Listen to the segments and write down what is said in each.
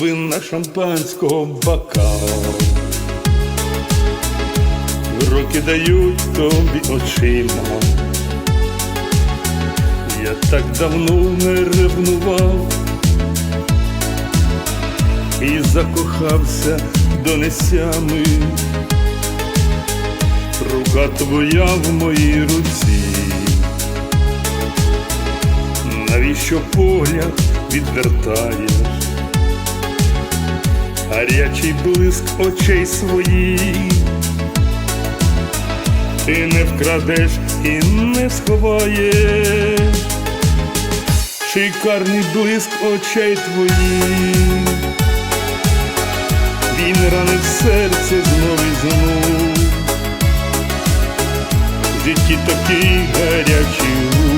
винна шампанського бокал. Роки дають тобі очима. Я так давно не ревнував і закохався донесями. Рука твоя в моїй руці. Навіщо погляд відвертаєш? Гарячий блиск очей своїх. Ти не вкрадеш і не сховаєш, шикарний блиск очей твоїх, він ранить серце знов і знов, в такий гарячий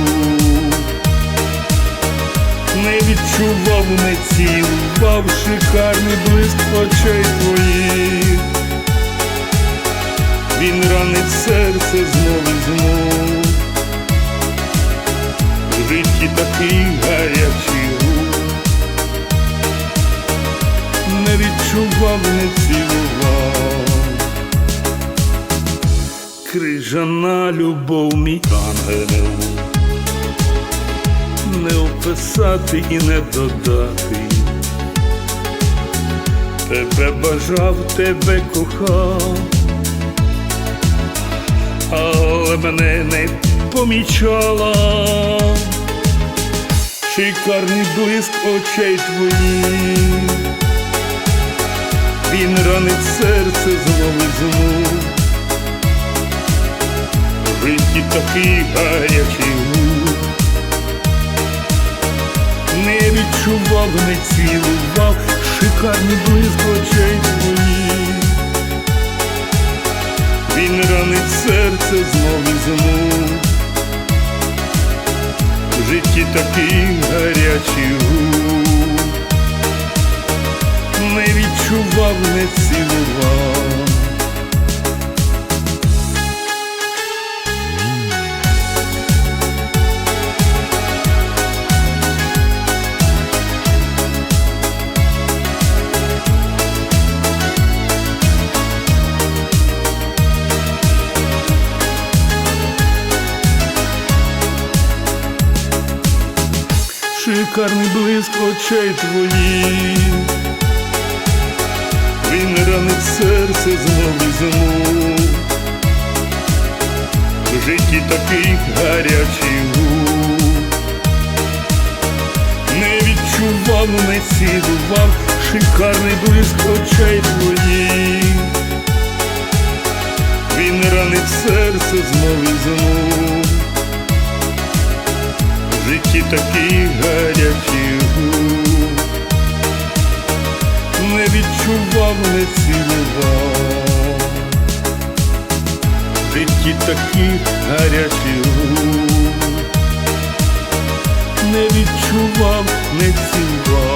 не відчував, не цілував шикарний блиск очей твоїх. Він ранить серце знов і знов, в житті такий гарячий гук, не відчував, не цілував, крижана любов, мій ангел, не описати і не додати. Тебе бажав, тебе кохав але мене не помічала. Шикарний блиск очей твоїх, він ранить серце і знов. В житті такий гарячий не відчував, не цілував, шикарний блиск очей. Він ранить серце знов і знов, в житті такий гарячий гук, не відчував, не цілував. Шикарний блиск очей твоїх, він ранить серце знов і знов, в житті такий гарячий гук, не відчував, не цілував, шикарний блиск очей твоїх, він ранить серце знов і знов в житті такий гарячий не відчував, не цілував, житті такі, гарячі, не відчував, не цілував.